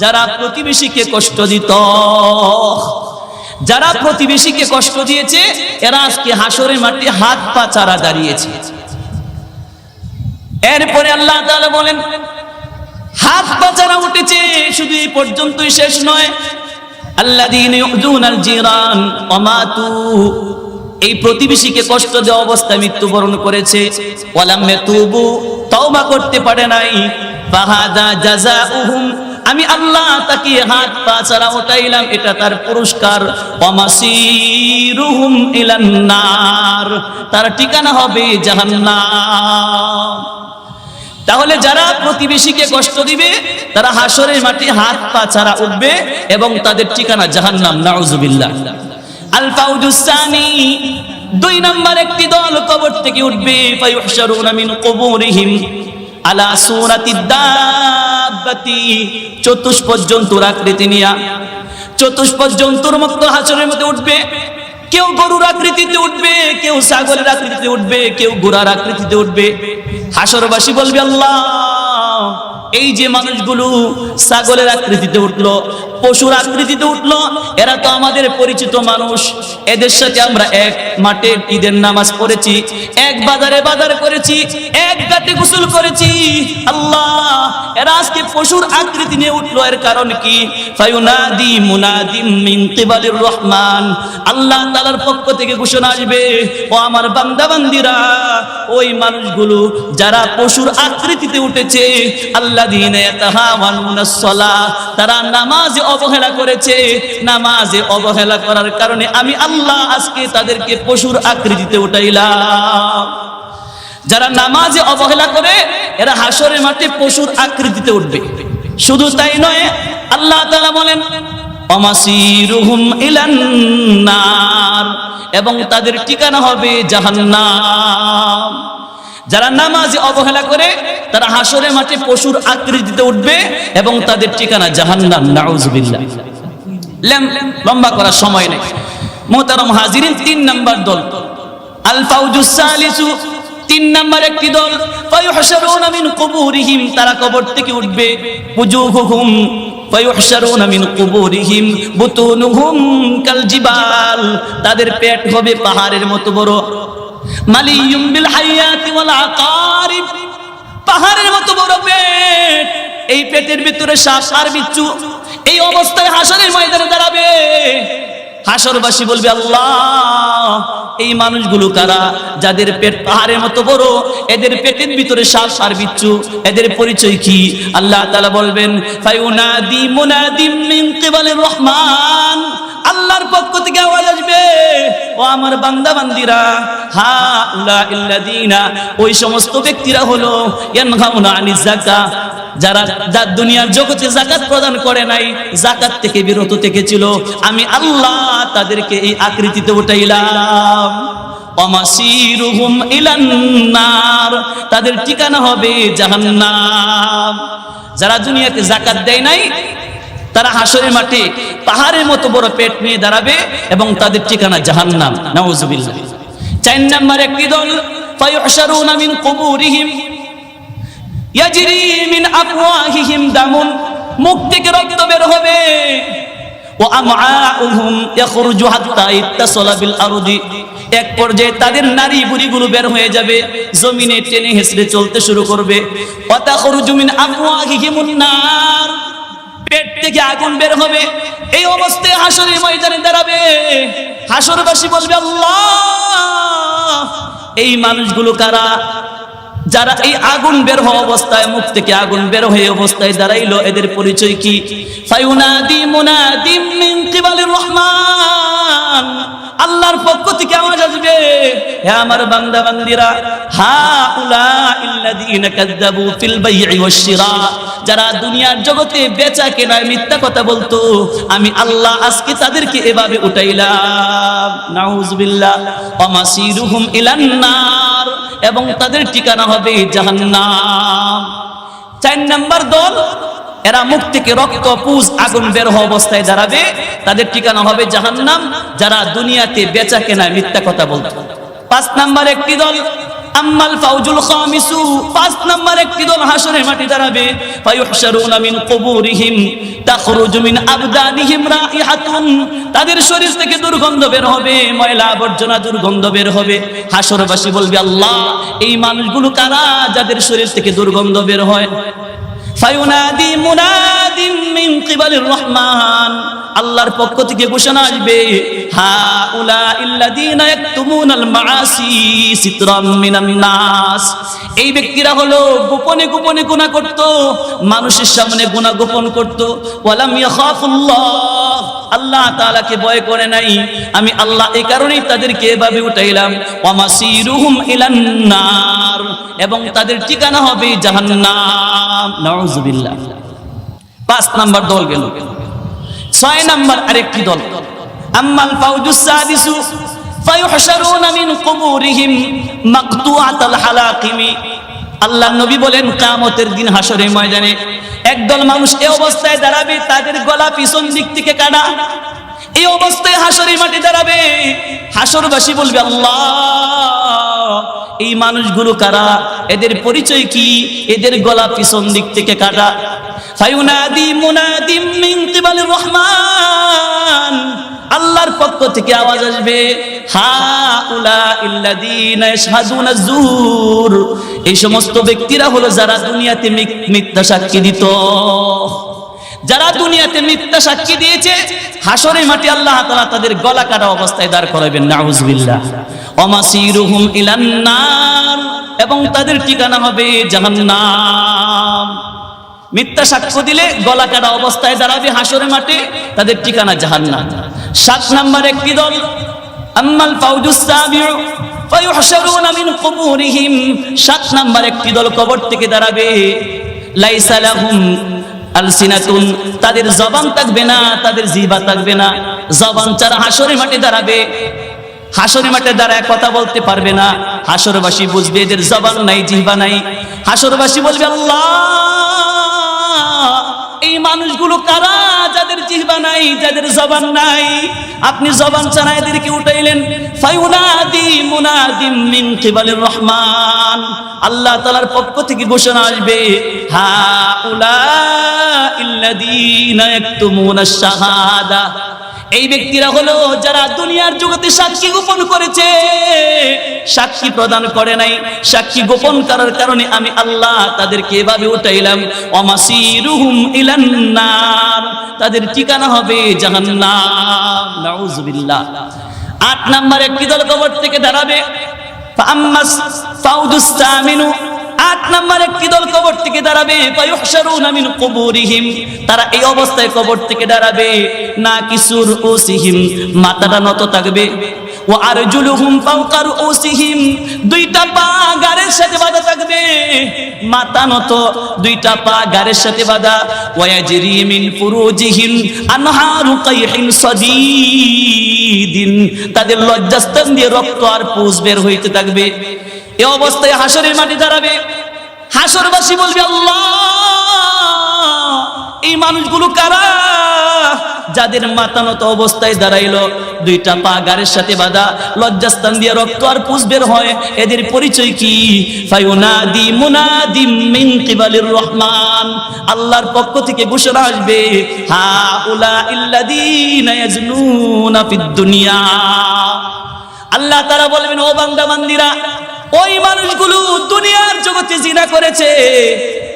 যারা প্রতিবেশীকে কষ্ট দিয়েছে, এরা আজকে হাসরের মাঠে হাত পা চারা দাঁড়িয়েছে। এরপরে আল্লাহ বলেন, হাত পা চারা উঠেছে, শুধু এই পর্যন্তই শেষ নয়। ইউযুনাল জিরান ওমাতু এই প্রতিবেশীকে কষ্ট দেওয়া অবস্থায় মৃত্যুবরণ করেছে। ওয়ালাম ইয়াতুবু, তওবা করতে পারে নাই। জাযাউহুম, আমি আল্লাহ তাকে হাত পা ছাড়া উঠাইলাম, এটা তার পুরস্কার। নার, তার ঠিকানা হবে জাহান্নাম। তাহলে যারা প্রতিবেশীকে কষ্ট দিবে, তারা হাসরের মাটি হাত পা ছাড়া উঠবে এবং তাদের ঠিকানা জাহান্নাম, নাউজুবিল্লাহ। আল দুই নাম্বার একটি দল কবর থেকে উঠবে, ফায়ুহশারুনা মিন কুবুরিহিম আলা সূরাতি দাব্বাতি। চতুষ্পদ জন্তুর আকৃতি নিয়া, চতুষ্পদ জন্তুর মতো হাসরের মধ্যে উঠবে। কেউ গরুর আকৃতিতে উঠবে, কেউ ছাগলের আকৃতিতে উঠবে, কেউ ঘোড়ার আকৃতিতে উঠবে। হাসরবাসী বলবে, আল্লাহ! এই যে মানুষগুলো ছাগলের আকৃতিতে উঠল, পশুর আকৃতিতে উঠল, এরা তো আমাদের পরিচিত মানুষ। এদের সাথে আমরা এক মাঠে ঈদের নামাজ পড়েছি, এক বাজারে বাজার করেছি, এক গাতে গোসল করেছি। আল্লাহ, এরা আজকে পশুর আকৃতি নিয়ে উঠল, এর কারণ কি? ফায়ুনাদি মুনাদিম মিন কিবালির রহমান। আল্লাহ তাআলার পক্ষ থেকে ঘোষণা আসবে, ও আমার বান্দা বান্দিরা ওই মানুষগুলো যারা পশুর আকৃতিতে উঠেছে তারা নামাজে অবহেলা করেছে। নামাজে অবহেলা করার কারণে আমি আল্লাহ আজকে তাদেরকে পশুর আকৃতিতে উঠাইলাম। যারা নামাজে অবহেলা করে, এরা হাসরের মাঠে পশুর আকৃতিতে উঠবে। শুধু তাই নয়, আল্লাহ বলেন এবং তাদের ঠিকানা হবে জাহান্নাম। যারা নামাজে অবহেলা করে, তারা হাসরের মাঠে পশুর আকৃতিতে উঠবে এবং তাদের ঠিকানা জাহান্নাম, নাউজুবিল্লাহ। লম্বা করার সময় নেই। মোহতারম হাজিরিন, তিন নাম্বার দল। আল ফাউজুস তিন নাম্বার একটি দল। ফায়ুহশারুনা মিন কুবুরিহিম, তারা কবর থেকে উঠবে। উজুহুহুম, ফায়ুহশারুনা মিন কুবুরিহিম, বুতুনুহুম কাল জিবাল। তাদের পেট হবে পাহাড়ের মতো বড়। মালিয়ুম বিল হায়াতি ওয়াল আকারিব। পাহাড়ের মতো বড় পেট। এই পেটের ভিতরে শ্বাস আর বিচ্ছু। এই অবস্থায় হাসরের ময়দানে দাঁড়াবে। হাসরবাসী বলবে, আল্লাহ, এই মানুষগুলো কারা? যাদের পেট পাহাড়ের মতো বড়, এদের পেটের ভিতরে শ্বাস আর বিচ্ছু। এদের পরিচয় কি? আল্লাহ তাআলা বলবেন, ফায়ুনাদি মুনাদিম মিন কিবালির রহমান। আল্লাহর পক্ষ থেকে আওয়াজ আসবে। ও আমার বান্দা বান্দিরা হা উলা ইল্লাদিনা ওই সমস্ত ব্যক্তিরা হলো, ইয়ানহাউনা আনিজ যাকাত, যারা যার দুনিয়ার জগতে জাকাত প্রদান করে নাই জাকাত থেকে বিরত থেকে ছিল আমি আল্লাহ তাদেরকে এই আকৃতিতে উঠাইলাম। অমাসিরুহুম ইলান নার তাদের ঠিকানা হবে জাহান্নাম। যারা দুনিয়াতে জাকাত দেয় নাই তারা হাসরের মাঠে পাহাড়ের মতো বড় পেট নিয়ে দাঁড়াবে এবং তাদের ঠিকানা জাহান্নাম। নাউজুবিল্লাহ। চার নাম্বার একটি দল এক পর্যায়ে তাদের বুড়িগুলো বের হয়ে যাবে, জমিনে টেনে হেসড়ে চলতে শুরু করবে। ওয়া তাখরুজু মিন আফওয়াহিহিমুন নার। পেট থেকে আগুন বের হবে। এই অবস্থায় হাসরের ময়দানে দাঁড়াবে। হাসরবাসী বলবে এই মানুষগুলো কারা? যারা এই আগুন বের হওয়া অবস্থায়, মুখ থেকে আগুন বের হয়ে অবস্থায় দাঁড়াইলো, এদের পরিচয় কি? ফাইনা দিম মিন কিবালির রহমান। আল্লাহর পক্ষ থেকে আওয়াজ আসবে। হে আমার বান্দা বান্দিরা হা উলা ইল্লাযীনা কাযযাবু ফিল বাই'i ওয়াশ শিরা যারা দুনিয়ার জগতে বেচা কেনায় মিথ্যা কথা বলতো, আমি আল্লাহ আজকে তাদেরকে এভাবে উঠাইলাম। নাউজুবিল্লাহ অমাসিরুহুম ইলান নার, এবং তাদের ঠিকানা হবে জাহান্নাম। চার নাম্বার দল এরা মুখ থেকে রক্ত, পুজ, আগুন বের হওয়া অবস্থায় দাঁড়াবে। তাদের ঠিকানা হবে জাহান্নাম, যারা দুনিয়াতে বেচা কেনায় মিথ্যা কথা বলত। পাঁচ নাম্বার একটি দল, আম্মাল ফাউজুল খামিসু। পাঁচ নাম্বার একটি দল হাসরের মাটি দাঁড়াবে। ফায়ুহশারুনা মিন কুবুরিহিম, তাখরুজু মিন আবদানিহিম রাইহাতুন। তাদের শরীর থেকে দুর্গন্ধ বের হবে, ময়লা আবর্জনা দুর্গন্ধ বের হবে। হাসরবাসী বলবে, আল্লাহ, এই মানুষগুলো কারা যাদের শরীর থেকে দুর্গন্ধ বের হয়? মুনাদিম মিন কিবালির রহমান। আল্লাহর পক্ষ থেকে ঘোষণা আসবে, হা উলা ইল্লাযীনা ইয়াকতুমুনাল মাআসি মিনান নাস। এই ব্যক্তিরা হলো গোপনে গোপনে গুনাহ করত, মানুষের সামনে গুনাহ গোপন করত। ওয়ালাম ইয়াখাফুল্লাহ, আল্লাহ তাআলাকে ভয় করে নাই। আমি আল্লাহ এই কারণেই তাদেরকে এভাবে উঠাইলাম ওয়ামাসিরুহুম ইলান নার। এবং তাদের ঠিকানা হবে জাহান্নাম। নাউজুবিল্লাহ। পাঁচ নাম্বার দল গেল। ছয় নাম্বার আরেকটি দল। আম্মাল ফাউজুস সাদিসু, ফায়ুহশারুনা মিন কুবুরিহিম মাকতুআতাল হালাকিমি। আল্লাহ নবী বলেন, কিয়ামতের দিন হাসরের ময়দানে একদল মানুষ এই অবস্থায় দাঁড়াবে, তাদের গলা পিছন দিক থেকে কাটা। এই অবস্থায় হাসরের মাটি দাঁড়াবে। হাসরবাসী বলবে, আল্লাহ। এই মানুষগুলো কারা? এদের পরিচয় কি? এদের গলা পিছন দিক থেকে কাটা। মিন রহমান। আল্লাহর পক্ষ থেকে আওয়াজ আসবে এই সমস্ত ব্যক্তিরা হলো যারা দুনিয়াতে মিথ্যা সাক্ষী দিত। যারা দুনিয়াতে মিথ্যা সাক্ষী দিয়েছে হাসরে মাটি আল্লাহ তাআলা তাদের গলা কাটা অবস্থায় দাঁড় করাবেন, নাউজুবিল্লাহ। ওমাসিরুহুম ইলান নার এবং তাদের ঠিকানা হবে জাহান্নাম। মিথ্যা সাক্ষ্য দিলে গলা কাটা অবস্থায় দাঁড়াবে হাসরে মাঠে, তাদের ঠিকানা জাহান্নাম। সাত নাম্বার একটি দল, আম্মাল ফাউজুস সাবিউ, ফায়ুহশারুনা মিন কুবুরিহিম। সাত নাম্বার একটি দল কবর থেকে দাঁড়াবে। লাইসা লাহুম আলসিনাতুন, তাদের জবান থাকবে না, তাদের জিহ্বা থাকবে না। জবান ছাড়া হাসরে মাঠে দাঁড়াবে। হাসরে মাঠে দাঁড়ায় কথা বলতে পারবে না। হাসরবাসী বুঝবে এদের জবান নাই, জিহ্বা নাই। হাসরবাসী বলবে, আল্লাহ, এই মানুষগুলো কারা? যাদের জিহ্বা নাই, যাদের জবান নাই। আপনি জবান ছাড়া এদেরকে উঠাইলেন। ফায়ুনাদি মুনাদিম মিন কিবালির রহমান। আল্লাহ তাআলার পক্ষ থেকে ঘোষণা আসবে হা উলা এই ব্যক্তিরা হলো যারা দুনিয়ার জগতে সাক্ষী গোপন করেছে, সাক্ষী প্রদান করে নাই। সাক্ষী গোপন করার কারণে আমি আল্লাহ তাদেরকে এভাবে উঠাইলাম অমাসিরুহুম ইলান তাদের ঠিকানা হবে নাউজুবিল্লাহ। আট নাম্বার একটি দল কবর থেকে দাঁড়াবে। ফাআম্মাস ফাউদুস সামিনু আট নাম্বার একটি দল কবর থেকে দাঁড়াবে কুবুরিহিম। তারা এই অবস্থায় কবর থেকে দাঁড়াবে, না কিসুর ওসিহিম মাথাটা নত থাকবে। ও ফাওকা রুউসিহিম দুইটা সাথে থাকবে। নত, দুইটা পা সাথে মিন তাদের লজ্জাস্থান দিয়ে রক্ত আর পুষ বের হইতে থাকবে। এ অবস্থায় হাসরের মাটি দাঁড়াবে। হাসরবাসী বলবে, আল্লাহ, এই মানুষগুলো কারা? যাদের মাতানত অবস্থায় দাঁড়াইলো, দুইটা পা গারের সাথে বাঁধা, লজ্জাস্থান দিয়ে রক্ত আর পুষ বের হয়। এদের পরিচয় কি? ফায়ুনাদি মুনাদিম মিন কিবালির রহমান। আল্লাহর পক্ষ থেকে ঘোষণা আসবে হা উলা ইল্লাযীনা ইয়াজনুনা ফিদ দুনিয়া। আল্লাহ তারা বলবেন, ও বান্দা বান্দিরা ওই মানুষগুলো দুনিয়ার জগতে জিনা করেছে।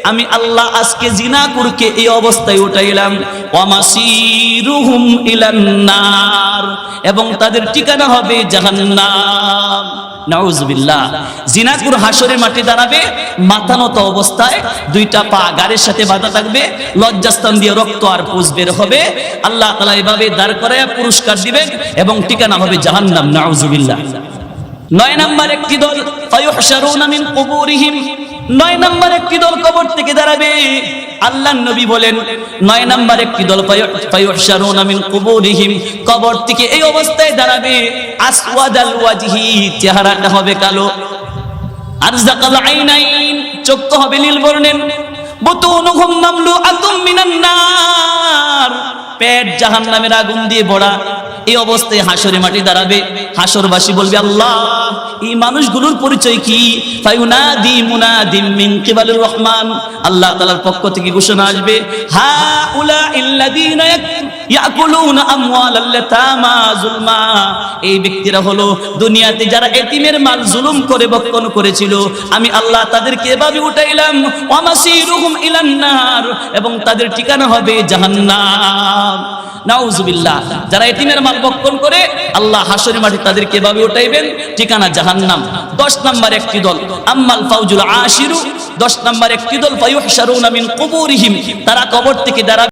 আমি আল্লাহ আজকে জিনা কুরকে এই অবস্থায় উঠাইলাম। ওয়ামাসিরুহুম ইলান নার। এবং তাদের ঠিকানা হবে জাহান্নাম। নাউজুবিল্লাহ। জিনাকুর হাসরের মাঠে দাঁড়াবে, মাথা নত অবস্থায় দুইটা পা গাড়ির সাথে বাঁধা থাকবে, লজ্জাস্থান দিয়ে রক্ত আর পুষ বের হবে। আল্লাহ তালা এভাবে দাঁড় করায় পুরস্কার দিবেন এবং ঠিকানা হবে জাহান্নাম। নাউজুবিল্লাহ। নয় নাম্বার একটি দল, ফায়ুহশারুনা মিন কুবুরিহিম। নয় নাম্বার একটি দল কবর থেকে দাঁড়াবে। আল্লাহ নবী বলেন, নয় নাম্বার একটি দল কুবুরিহিম, কবর থেকে এই অবস্থায় দাঁড়াবে। আসওয়াদাল ওয়াজহি, চেহারাটা হবে কালো। আরজাকাল আইনাইন চক্ষু হবে নীল বর্ণের। বুতুনুহুম মামলুআতুম মিনান নার পেট জাহান নামের আগুন দিয়ে ভরা, এই অবস্থায় হাসরে মাটি দাঁড়াবে। হাসরবাসী বলবে, আল্লাহ, এই মানুষগুলোর পরিচয় কি? মিন রহমান। আল্লাহ তাআলার পক্ষ থেকে ঘোষণা আসবে হা উলা ইল্লাযীনা ইয়াকুলুনা আমওয়ালাল যুলমা এই ব্যক্তিরা হলো দুনিয়াতে যারা এতিমের মাল জুলুম করে, বক্ষণ করেছিল। আমি আল্লাহ তাদেরকে এভাবে উঠাইলাম ইলান নার এবং তাদের ঠিকানা হবে জাহান্নাম। নাউজুবিল্লাহ, যারা এতিমের মাল বক্ষণ করে, আল্লাহ মাঠে তাদেরকে এভাবে উঠাইবেন, ঠিকানা জাহান্নাম। দশ নাম্বার একটি দল, আম্মাল ফাউজুল আশিরু। দশ নাম্বার একটি দল, ফায়ুহশারুনা মিন কুবুরিহিম। তারা কবর থেকে দাঁড়াবে।